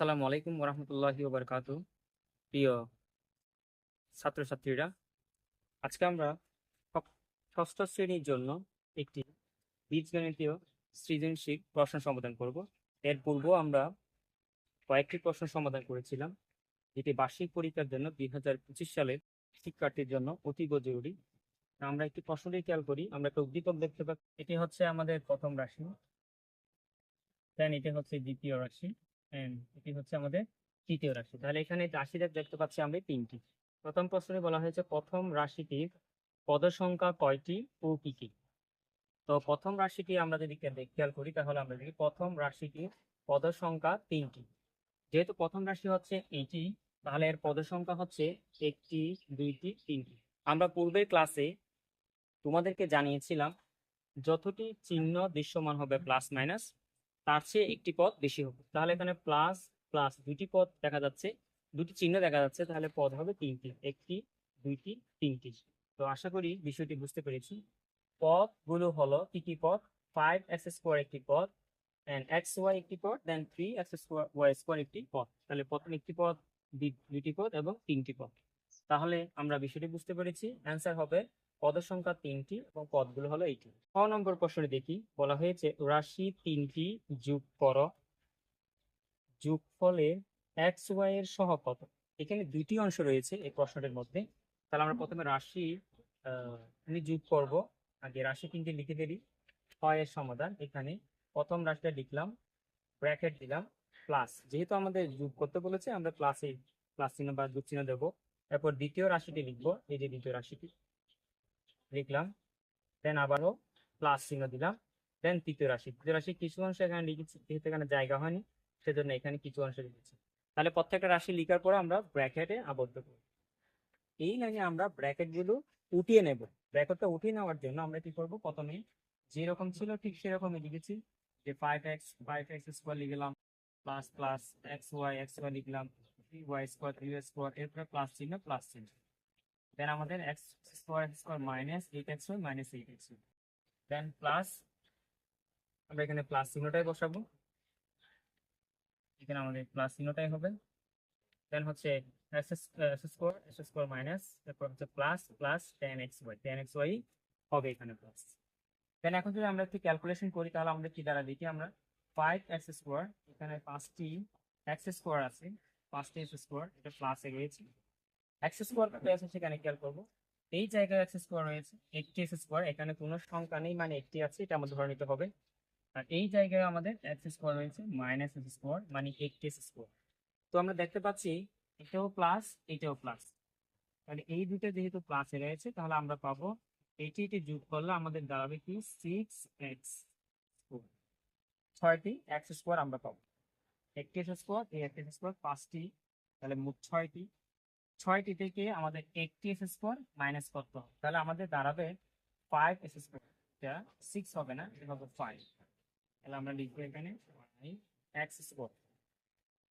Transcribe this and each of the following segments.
আসসালামু আলাইকুম ওরহামতুল্লাহি ওবরকাত প্রিয় ছাত্রছাত্রীরা, আজকে আমরা ষষ্ঠ শ্রেণির জন্য একটি বীজগণিতীয় সৃজনশীল প্রশ্ন সমাধান করব। এর পূর্ব আমরা কয়েকটি প্রশ্ন সমাধান করেছিলাম, যেটি বার্ষিক পরীক্ষার জন্য দুই হাজার পঁচিশ সালের শিক্ষার্থীর জন্য অতীব জরুরি। আমরা একটি প্রশ্নটি খেয়াল করি, আমরা একটা উদ্দীপক দেখতে পাচ্ছি। এটি হচ্ছে আমাদের প্রথম রাশি। দেন এটি হচ্ছে দ্বিতীয় রাশি। এটি হচ্ছে আমাদের তৃতীয় রাশি। তাহলে এখানে রাশিটা দেখতে পাচ্ছি আমরা তিনটি। প্রথম প্রশ্নে বলা হয়েছে, প্রথম রাশিটির পদ সংখ্যা কয়টি ও কি কি? তো প্রথম রাশিটি আমরা যদি খেয়াল করি, তাহলে আমরা দেখি প্রথম রাশিটির পদ সংখ্যা তিনটি। যেহেতু প্রথম রাশি হচ্ছে এইটি তাহলে এর পদ সংখ্যা হচ্ছে একটি, দুইটি, তিনটি। আমরা পূর্বের ক্লাসে তোমাদেরকে জানিয়েছিলাম, যতটি চিহ্ন দৃশ্যমান হবে প্লাস মাইনাস তার চেয়ে একটি পদ বেশি হবে। তাহলে এখানে প্লাস প্লাস দুটি পদ দেখা যাচ্ছে, দুটি চিহ্ন দেখা যাচ্ছে, তাহলে পদ হবে তিনটি, একটি, দুইটি, তিনটি। তো আশা করি বিষয়টি বুঝতে পেরেছি। পদগুলো হলো কি কি পদ? ফাইভ এক্স স্কোয়ার একটি পদ এন্ড এক্স ওয়াই একটি পদ then three X square Y square একটি পদ। তাহলে প্রথম একটি পদ দুইটি পদ এবং তিনটি পদ। তাহলে আমরা বিষয়টি বুঝতে পেরেছি। অ্যান্সার হবে পদের সংখ্যা তিনটি এবং পদগুলো হলো এইটি। ছ নম্বর প্রশ্নে দেখি। বলা হয়েছে, রাশি তিনটি যোগ করো। যোগফলে এক্স ওয়াই এর সহ কত? এখানে দুইটি অংশ রয়েছে এই প্রশ্নটির মধ্যে। তাহলে আমরা প্রথমে রাশি আমি যোগ করব। আগে রাশি তিনটি লিখে দিলি এর সমাধান। এখানে প্রথম রাশিটা লিখলাম, ব্র্যাকেট দিলাম, প্লাস। যেহেতু আমাদের যোগ করতে বলেছে, আমরা প্লাসে, প্লাস চিহ্ন বা যোগ চিহ্ন দেবো। এরপর দ্বিতীয় রাশিটি লিখব, এই যে দ্বিতীয় রাশিটি। লিখলাম দেন আবারও প্লাস চিহ্ন দিলাম দেন তৃতীয় রাশি। তৃতীয় রাশি কিছু অংশ এখানে লিখেছি, যেহেতু এখানে জায়গা হয়নি, সেজন্য এখানে কিছু অংশ লিখেছি। তাহলে প্রত্যেকটা রাশি লিখার পরে আমরা ব্র্যাকেটে আবদ্ধ করব। এই লাইনে আমরা ব্র্যাকেটগুলো উঠিয়ে নেব। ব্র্যাকেটটা উঠিয়ে নেওয়ার জন্য আমরা কি করব? প্রথমে যেরকম ছিল ঠিক সেরকমই লিখেছি। যে five X five X square লিখলাম plus plus X Y X Y লিখলাম three Y square three square এরপরে প্লাস চিহ্ন প্লাস চিহ্ন। দেন আমাদের X square X square minus eight X minus eight X then plus আমরা এখানে plus চিহ্নটাই বসাবো। এখানে আমাদের প্লাস চিহ্নটাই হবে। দেন হচ্ছে x square x square minus তারপর হচ্ছে plus plus ten x y ten x y হবে এখানে প্লাস দেন এখন যদি আমরা একটু ক্যালকুলেশন করি, তাহলে আমাদের কি দ্বারা দেখি আমরা? ফাইভ এক্স স্কোয়ার এখানে পাঁচটি এক্স স্কোয়ার আছে, পাঁচটি এক্স স্কোয়ার এটা প্লাসে রয়েছে। এক্স স্কোয়ার কত আছে সেখানে খেয়াল করব। এই জায়গায় অ্যাক্সেস স্কোয়ার রয়েছে একটি এক্স স্কোয়ার এখানে কোনো সংখ্যা নেই মানে একটি আছে, এটা আমাদের ধরে নিতে হবে। আর এই জায়গায় আমাদের এক্স স্কোয়ার রয়েছে মাইনাস এক্স স্কোয়ার মানে একটি এক্স স্কোয়ার তো আমরা দেখতে পাচ্ছি এটাও প্লাস এটাও প্লাস তাহলে এই দুটো যেহেতু প্লাসে রয়েছে, তাহলে আমরা পাবো এটি এটি যোগ করলে আমাদের দাঁড়াবে কি? সিক্স এক্স ছয়টি এক্স স্কোয়ার আমরা পাবো। একটি এক্স স্কোয়ার এই একটি স্কোয়ার পাঁচটি, তাহলে মোট ছয়টি। ছয়টি থেকে আমাদের একটি এক্স স্কোয়ার মাইনাস করতে হবে। তাহলে আমাদের দাঁড়াবে ফাইভ এক্স স্কোয়ার এটা সিক্স হবে না, এটা হবে ফাইভ তাহলে আমরা লিখব এখানে এক্স স্কোয়ার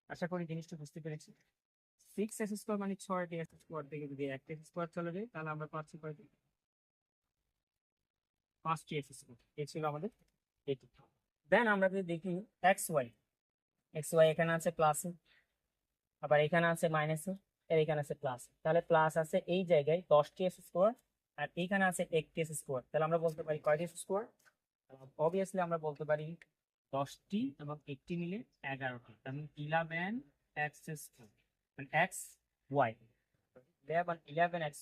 আশা করি জিনিসটা বুঝতে পেরেছি। সিক্স এক্স স্কোয়ার মানে ছয়টি এক্স স্কোয়ার থেকে যদি একটা এক্স স্কোয়ার চলে যায়, তাহলে আমরা পাচ্ছি কয়টি? পাঁচটি এক্স স্কোয়ার এ ছিল আমাদের এটি। দেন আমরা যদি দেখি এক্স ওয়াই এক্স ওয়াই এখানে আছে প্লাসে আবার এখানে আছে মাইনাসে আর এখানে আছে প্লাস তাহলে প্লাস আছে এই জায়গায় দশটি এক্স স্কোয়ার আর এইখানে আছে একটি এক্স স্কোয়ার তাহলে আমরা বলতে পারি কয়টি এক্স স্কোয়ার অবভিয়াসলি আমরা বলতে পারি দশটি এবং একটি মিলে এগারোটি তাহলে ইলেভেন এক্স স্কোয়ার মানে x y eleven eleven x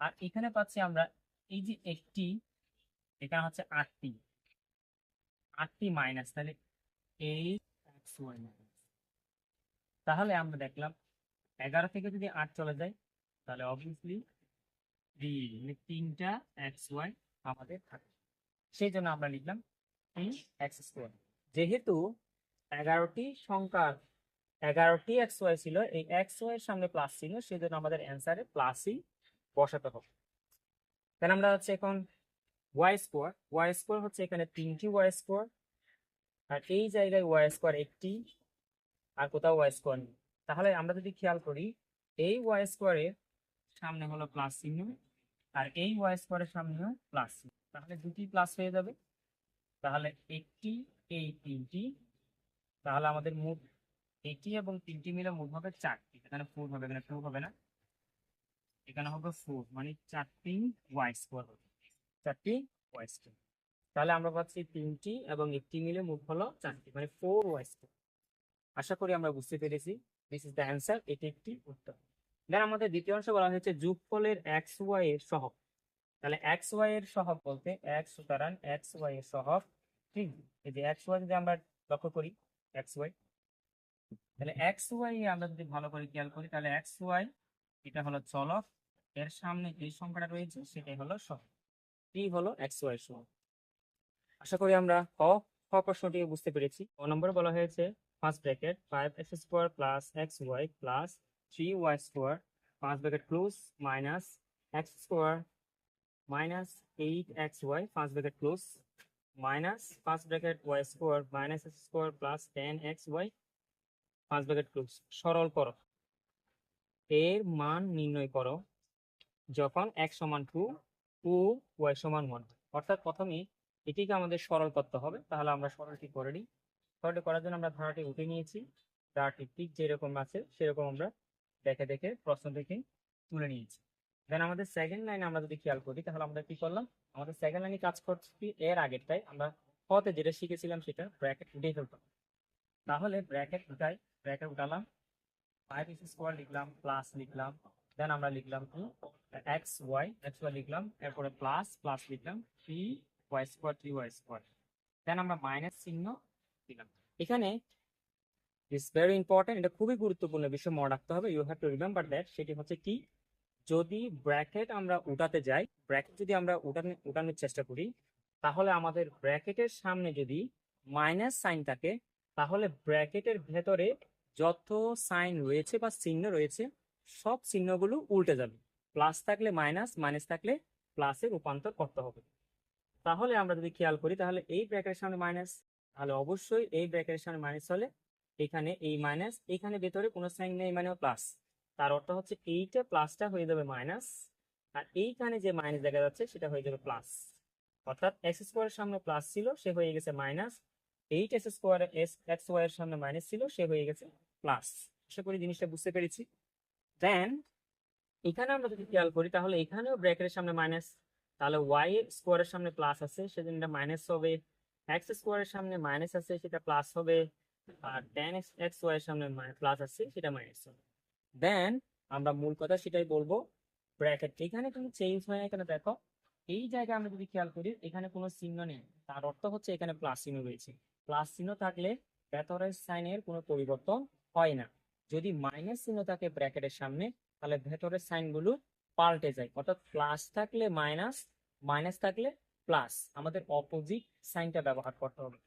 আর এখানে পাচ্ছি আমরা এই যে একটি এখানে হচ্ছে আটটি আটটি মাইনাস তাহলে এইট এক্স ওয়াই তাহলে আমরা দেখলাম এগারো থেকে যদি আট চলে যায়, তাহলে অবভিয়াসলি থ্রি মানে তিনটা এক্স ওয়াই আমাদের থাকে সেই জন্য আমরা লিখলাম থ্রি এক্স স্কোয়ার যেহেতু এগারোটি সংখ্যার, এগারোটি এক্স ওয়াই ছিল, এই এক্স ওয়াই এর সামনে প্লাস ছিল, সেই জন্য আমাদের অ্যান্সারে প্লাসই বসাতে হবে। তাহলে আমরা হচ্ছে এখন ওয়াই স্কোয়ার ওয়াই স্কোয়ার হচ্ছে এখানে তিনটি ওয়াই স্কোয়ার আর এই জায়গায় ওয়াই স্কোয়ার একটি, আর কোথাও ওয়াই স্কোয়ার নেই। তাহলে আমরা যদি খেয়াল করি, এই ওয়াই স্কোয়ারের সামনে হলো প্লাস চিহ্ন আর এই ওয়াই স্কোয়ারের সামনে সামনেও প্লাস চিহ্ন। তাহলে দুটি প্লাস হয়ে যাবে। তাহলে একটি, এই তিনটি। তাহলে আমাদের মোট এটি এবং তিনটি মিলে মোট হবে চারটি। এখানে ফোর হবে, এখানে টু হবে না। এখানে হবে ফোর মানে চারটি ওয়াই স্কোয়ার হবে। চারটি ওয়াই স্কোয়ার তাহলে আমরা পাচ্ছি তিনটি এবং একটি মিলে মোট হলো চারটি মানে ফোর ওয়াই স্কোয়ার আশা করি আমরা বুঝতে পেরেছি। দিস ইজ দ্য অ্যান্সার এটি একটি উত্তর। দেন আমাদের দ্বিতীয় অংশ বলা হয়েছে যোগফলের এক্স ওয়াই এর সহগ। তাহলে এক্স ওয়াই এর সহগ বলতে এক্স সুতরাং এক্স ওয়াই এর সহগ ঠিক এই যে এক্স ওয়াই যদি আমরা লক্ষ্য করি এক্স ওয়াই তাহলে এক্স ওয়াই আমরা যদি ভালো করে খেয়াল করি, তাহলে এক্স ওয়াই এটা হলো চলক, এর সামনে যে সংখ্যাটা রয়েছে সেটাই হলো সহগ। টি হলো এক্স ওয়াই সহগ? আশা করি আমরা ক, খ প্রশ্নটিকে বুঝতে পেরেছি। ক নম্বরে বলা হয়েছে first bracket five x square plus x y plus three y square পাঁচ bracket close minus x square minus eight x y পাঁচ ব্র্যাকেট ক্লোজ মাইনাস পাঁচ bracket y square minus x square plus ten x y পাঁচ bracket close সরল করো। এর মান নির্ণয় করো যখন x সমান টু টু ওয়াই সমান ওয়ান অর্থাৎ প্রথমে এটিকে আমাদের সরল করতে হবে, তাহলে আমরা সরলটি করে নিই। সরলটি করার জন্য আমরা ধারাটি উঠে নিয়েছি। ধারাটি ঠিক যেরকম আছে, সেরকম আমরা দেখে দেখে প্রশ্ন থেকে তুলে নিয়েছি। দেন আমাদের সেকেন্ড লাইনে আমরা যদি খেয়াল করি, তাহলে আমরা কি করলাম? আমাদের সেকেন্ড লাইনে কাজ করছি এর আগেরটাই আমরা হতে যেটা শিখেছিলাম সেটা ব্র্যাকেট উঠে ফেলতাম তাহলে ব্র্যাকেট উঠাই ব্র্যাকেট উঠালাম ফাইভ এক্স স্কোয়ার লিখলাম প্লাস লিখলাম দেন আমরা লিখলাম কি? এক্স ওয়াই এক্স ওয়াই লিখলাম, এরপরে প্লাস প্লাস লিখলাম three y square three y square then আমরা মাইনাস চিহ্ন দিলাম। এখানে ইটস ভেরি ইম্পর্টেন্ট এটা খুবই গুরুত্বপূর্ণ বিষয় মনে রাখতে হবে you have to remember that সেটি হচ্ছে কি, যদি ব্র্যাকেট আমরা উঠাতে যাই ব্র্যাকেট যদি আমরা উঠানো, উঠানোর চেষ্টা করি, তাহলে আমাদের ব্র্যাকেটের সামনে যদি মাইনাস সাইন থাকে, তাহলে ব্র্যাকেটের ভেতরে যত সাইন রয়েছে বা চিহ্ন রয়েছে, সব চিহ্নগুলো উল্টে যাবে। প্লাস থাকলে মাইনাস মাইনাস থাকলে প্লাসে রূপান্তর করতে হবে। তাহলে আমরা যদি খেয়াল করি, তাহলে এই ব্র্যাকেটের সামনে মাইনাস তাহলে অবশ্যই এই ব্র্যাকেটের সামনে মাইনাস হলে এখানে এই মাইনাস এখানে ভেতরে কোনো সাইন নেই মানে প্লাস তার অর্থ হচ্ছে এইটা প্লাসটা হয়ে যাবে মাইনাস আর এইখানে যে মাইনাস দেখা যাচ্ছে সেটা হয়ে যাবে প্লাস অর্থাৎ এক্স স্কোয়ারের সামনে প্লাস ছিল, সে হয়ে গেছে minus eight x square s x y এর সামনে মাইনাস ছিল, সে হয়ে গেছে প্লাস আশা করি জিনিসটা বুঝতে পেরেছি। দেন এখানে আমরা যদি খেয়াল করি, তাহলে এখানেও ব্র্যাকেটের সামনে মাইনাস তাহলে ওয়াই স্কোয়ারের সামনে প্লাস আছে, সেজন্য এটা মাইনাস হবে। এক্স স্কোয়ারের সামনে মাইনাস আছে, সেটা প্লাস হবে, আর টেন এক্স ওয়াই এর সামনে প্লাস আছে, সেটা মাইনাস হবে। দেন আমরা মূল কথা সেটাই বলব ব্র্যাকেট এখানে কিন্তু চেঞ্জ হয় না এখানে দেখো, এই জায়গায় আমরা যদি খেয়াল করি, এখানে কোনো চিহ্ন নেই। তার অর্থ হচ্ছে এখানে প্লাস চিহ্ন রয়েছে। প্লাস চিহ্ন থাকলে ভেতরের সাইনের কোনো পরিবর্তন হয় না। যদি মাইনাস চিহ্ন থাকে ব্র্যাকেটের সামনে, তাহলে ভেতরের সাইনগুলো পাল্টে যায়। অর্থাৎ প্লাস থাকলে মাইনাস মাইনাস থাকলে প্লাস আমাদের অপোজিট সাইনটা ব্যবহার করতে হবে।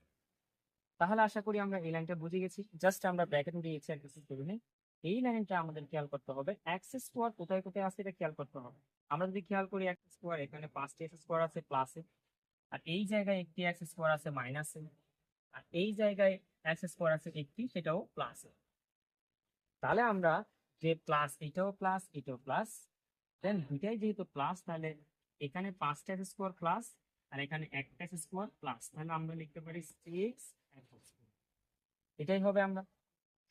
তাহলে আশা করি আমরা এই লাইনটা বুঝে গেছি। জাস্ট আমরা ব্র্যাকেট উঠিয়েছি একটা করে নিই। এই লাইনটা আমাদের খেয়াল করতে হবে। এক্স স্কোয়ার কোথায় কোথায় আছে এটা খেয়াল করতে হবে। আমরা যদি খেয়াল করি এক্স স্কোয়ার এখানে পাঁচটি এক্স স্কোয়ার আছে প্লাসে আর এই জায়গায় একটি এক্স স্কোয়ার আছে মাইনাসে আর এই জায়গায় এক্স স্কোয়ার আছে একটি, সেটাও প্লাসে তাহলে আমরা যে প্লাস এটাও প্লাস এটাও প্লাস দেন দুইটাই যেহেতু প্লাস তাহলে এখানে পাঁচটা এক্স স্কোয়ার প্লাস আর এখানে একটা স্কোয়ার প্লাস তাহলে আমরা লিখতে পারি সিক্স এটাই হবে আমরা।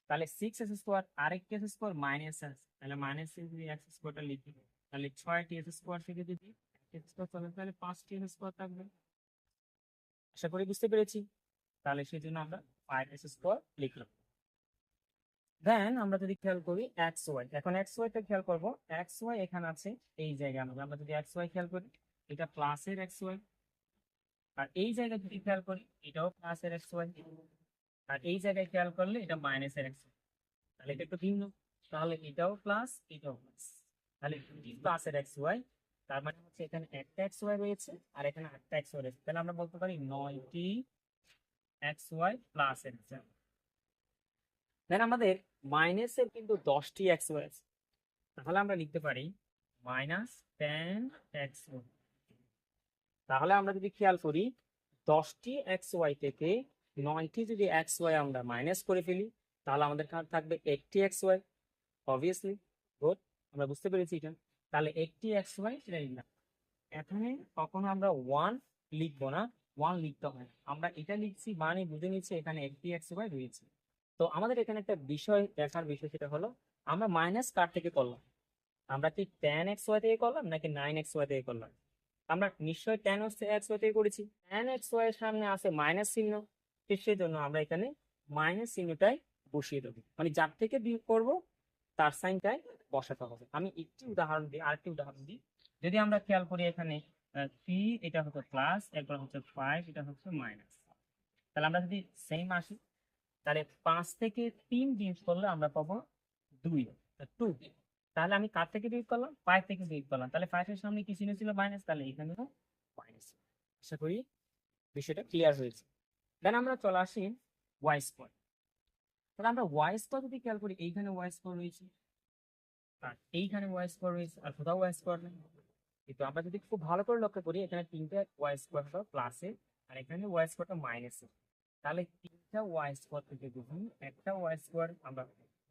তাহলে সিক্স এস স্কোয়ার আরেকটি এক্স স্কোয়ার মাইনাস আছে। তাহলে মাইনাস যদি এক্স স্কোয়ারটা লিখি, তাহলে ছয়টি এস স্কোয়ার থেকে যদি এক্স স্কোয়ার চলে, তাহলে পাঁচটি এক্স স্কোয়ার থাকবে। আশা করি বুঝতে পেরেছি। তাহলে সেই জন্য আমরা ফাইভ এস স্কোয়ার লিখলাম। দেন আমরা যদি খেয়াল করি এক্স ওয়াই এখন এক্স ওয়াইটা খেয়াল করব। এক্স ওয়াই এখানে আছে, এই জায়গায় আমরা যদি এক্স ওয়াই খেয়াল করি, এটা প্লাসের এক্স ওয়াই আর এই জায়গায় যদি খেয়াল করি, এটাও প্লাস এর এক্স ওয়াই আর এই জায়গায় খেয়াল করলে এটা মাইনাস এর এক্স তাহলে এটা একটু ভিন্ন। তাহলে এটাও প্লাস এটাও প্লাস তাহলে দুটি প্লাসের এক্স ওয়াই তার মানে হচ্ছে এখানে একটা এক্স ওয়াই রয়েছে আর এখানে আটটা এক্স ওয়াই রয়েছে। তাহলে আমরা বলতে পারি নয়টি এক্স ওয়াই প্লাস এর এক্স দেন আমাদের মাইনাসের কিন্তু দশটি এক্স ওয়াই আছে। তাহলে আমরা লিখতে পারি মাইনাস টেন এক্স ওয়াই তাহলে আমরা যদি খেয়াল করি, দশটি এক্স ওয়াই থেকে নয়টি যদি এক্স ওয়াই আমরা মাইনাস করে ফেলি, তাহলে আমাদের থাকবে? একটি এক্স ওয়াই অবভিয়াসলি গুড আমরা বুঝতে পেরেছি এটা। তাহলে একটি এক্স ওয়াই সেটা লিখলাম এখানে কখনো আমরা ওয়ান লিখব না ওয়ান লিখতে না। আমরা এটা লিখছি মানে বুঝে নিচ্ছি এখানে একটি এক্স ওয়াই রয়েছে। তো আমাদের এখানে একটা বিষয় দেখার বিষয় সেটা হলো, আমরা মাইনাস কার থেকে করলাম? আমরা কি টেন এক্স ওয়াই থেকে করলাম, নাকি নাইন এক্স ওয়াই থেকে করলাম? আমরা নিশ্চয়ই ট্যান এক্স ওয়াই করেছি। ট্যান এক্স ওয়াই এর সামনে আছে মাইনাস চিহ্ন সেই জন্য আমরা এখানে মাইনাস চিহ্নটাই বসিয়ে দেবো। মানে যার থেকে বিয়োগ করব, তার সাইনটাই বসাতে হবে। আমি একটি উদাহরণ দিই, আরেকটি উদাহরণ দিই। যদি আমরা খেয়াল করি এখানে থ্রি এটা হচ্ছে প্লাস এরপর হচ্ছে ফাইভ এটা হচ্ছে মাইনাস তাহলে আমরা যদি সেম আসি, তাহলে পাঁচ থেকে তিন বিয়োগ করলে আমরা পাবো দুই টু তাহলে আমি কার থেকে বিয়োগ করলাম? ফাইভ থেকে বিয়োগ করলাম। তাহলে ফাইভের সামনে কি চিহ্ন ছিল? মাইনাস তাহলে এখানেও মাইনাস আশা করি বিষয়টা ক্লিয়ার হয়েছে। দেন আমরা চলে আসি ওয়াই স্কোয়ার তাহলে আমরা ওয়াই স্কোয়ার যদি খেয়াল করি, এইখানে ওয়াই স্কোয়ার রয়েছে। আর এইখানে ওয়াই স্কোয়ার রয়েছে, আর কোথাও ওয়াই স্কোয়ার নেই। কিন্তু আমরা যদি খুব ভালো করে লক্ষ্য করি, এখানে তিনটা ওয়াই স্কোয়ারটা প্লাসে আর এখানে ওয়াই স্কোয়ারটা মাইনাসে তাহলে তিনটা ওয়াই স্কোয়ার থেকে যদি একটা ওয়াই স্কোয়ার আমরা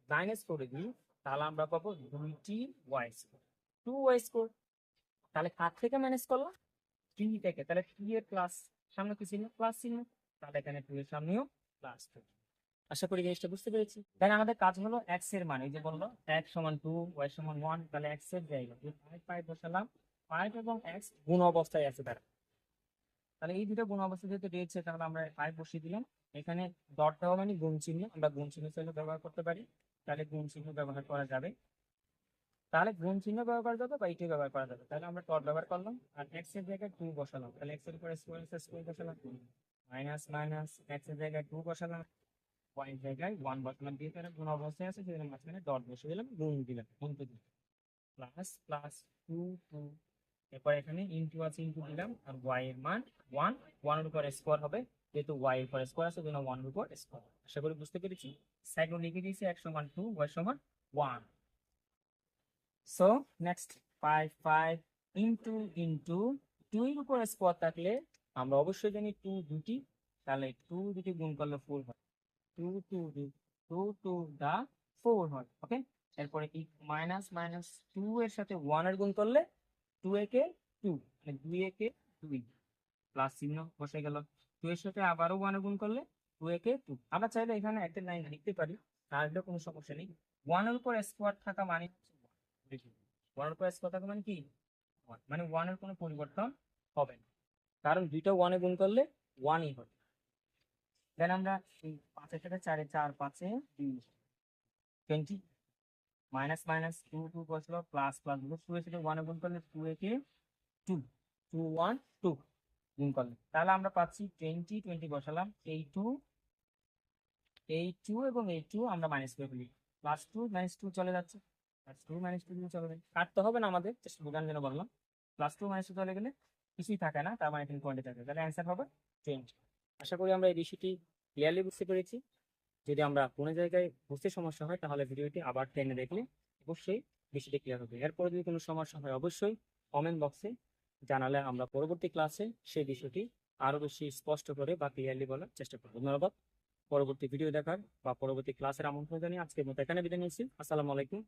মাইনাস করে দিই তাহলে আমরা পাবো দুইটি y square two y square তাহলে কার থেকে ম্যানেজ করলাম? থ্রি থেকে। তাহলে থ্রি এর প্লাস সামনে কি চিহ্ন? প্লাস চিহ্ন। তাহলে এখানে টু এর সামনেও প্লাস টু আশা করি জিনিসটা বুঝতে পেরেছি। দেন আমাদের কাজ হলো এক্সের মান। এই যে বলল এক্স সমান টু ওয়াই সমান ওয়ান তাহলে এক্সের জায়গা। ফাইভ ফাইভ বসালাম। ফাইভ এবং এক্স গুণ অবস্থায় আছে তারা। তাহলে এই দুটো গুণ অবস্থা যেহেতু রয়েছে তাহলে আমরা ফাইভ বসিয়ে দিলাম। এখানে ডট দেওয়া মানে গুণ চিহ্ন। আমরা গুণ চিহ্ন ব্যবহার করতে পারি। তাহলে গুণ চিহ্ন ব্যবহার করা যাবে। তাহলে গুণ চিহ্ন ব্যবহার করা যাবে বা এটি ব্যবহার করা যাবে। তাহলে আমরা ডট ব্যবহার করলাম আর এক্সের জায়গায় টু বসালাম। তাহলে এক্সের উপরে স্কোয়ার এক্স স্কোয়ার বসালাম। মাইনাস মাইনাস এক্সের জায়গায় টু বসালাম। ওয়াই এর জায়গায় ওয়ান বসালাম। দিয়ে তারা গুণ অবস্থায় আছে, সেজন্য মাঝখানে ডট বসে দিলাম, গুণ দিলাম গুণতে দিলাম। প্লাস প্লাস টু টু এরপর এখানে ইনটু আছে ইনটু দিলাম। আর ওয়াই এর মান ওয়ান ওয়ানের উপর স্কোয়ার হবে। যেহেতু ওয়াই এর পর স্কোয়ার আছে জন্য ওয়ানের উপর স্কোয়ার আশা করি বুঝতে পেরেছি। সাইড লিখে দিয়েছি, এক সমান টু ওয়াই সমান one so next five five into into two এর উপর স্কোয়ার থাকলে আমরা অবশ্যই জানি টু দুটি, তাহলে টু দুটি গুণ করলে ফোর হয়। Two two two two the four হয় ওকে এরপরে ই মাইনাস মাইনাস টু এর সাথে ওয়ানের গুণ করলে টু একে টু মানে দুই একে দুই। প্লাস চিহ্ন বসে গেল। টু এর সাথে আবারও ওয়ান গুণ করলে টু একে টু আমরা চাইলে এখানে একটা লাইন লিখতে পারি, তাহলে কোনো সমস্যা নেই। ওয়ানের উপর স্কোয়ার থাকা মানে ওয়ানের উপর স্কোয়ার থাকা মানে কি? মানে ওয়ানের কোনো পরিবর্তন হবে না। কারণ দুইটা ওয়ানে গুণ করলে ওয়ানই হবে। দেন আমরা পাঁচের সাথে চারে চার, পাঁচে twenty minus minus two two বসল প্লাস প্লাস টু এর সাথে ওয়ানে গুণ করলে টু একে টু টু ওয়ান টু গুণ করলে তাহলে আমরা পাচ্ছি টোয়েন্টি টোয়েন্টি বসালাম। এই টু এই টু এবং এই টু আমরা মাইনাস করে ফেলি। প্লাস টু মাইনাস টু চলে যাচ্ছে। প্লাস টু মাইনাস টু চলে যাবে কাটতে হবে না আমাদের বোঝানোর জন্য বললাম। প্লাস টু মাইনাস টু চলে গেলে কিছুই থাকে না, তার মানে এখানে টোয়েন্টি থাকে। তাহলে অ্যান্সার হবে টোয়েন্টি আশা করি আমরা এই বিষয়টি ক্লিয়ারলি বুঝতে পেরেছি। যদি আমরা কোনো জায়গায় বুঝতে সমস্যা হয়, তাহলে ভিডিওটি আবার টেনে দেখলে অবশ্যই বিষয়টি ক্লিয়ার হবে। এরপরে যদি কোনো সমস্যা হয়, অবশ্যই কমেন্ট বক্সে জানালে আমরা পরবর্তী ক্লাসে সেই বিষয়টি আরও বেশি স্পষ্ট করে বা ক্লিয়ারলি বলার চেষ্টা করব। ধন্যবাদ। পরবর্তী ভিডিও দেখার বা পরবর্তী ক্লাসের আমন্ত্রণ জানিয়ে আজকের মতো এখানে বিদায় নিয়েছি আসসালামু আলাইকুম।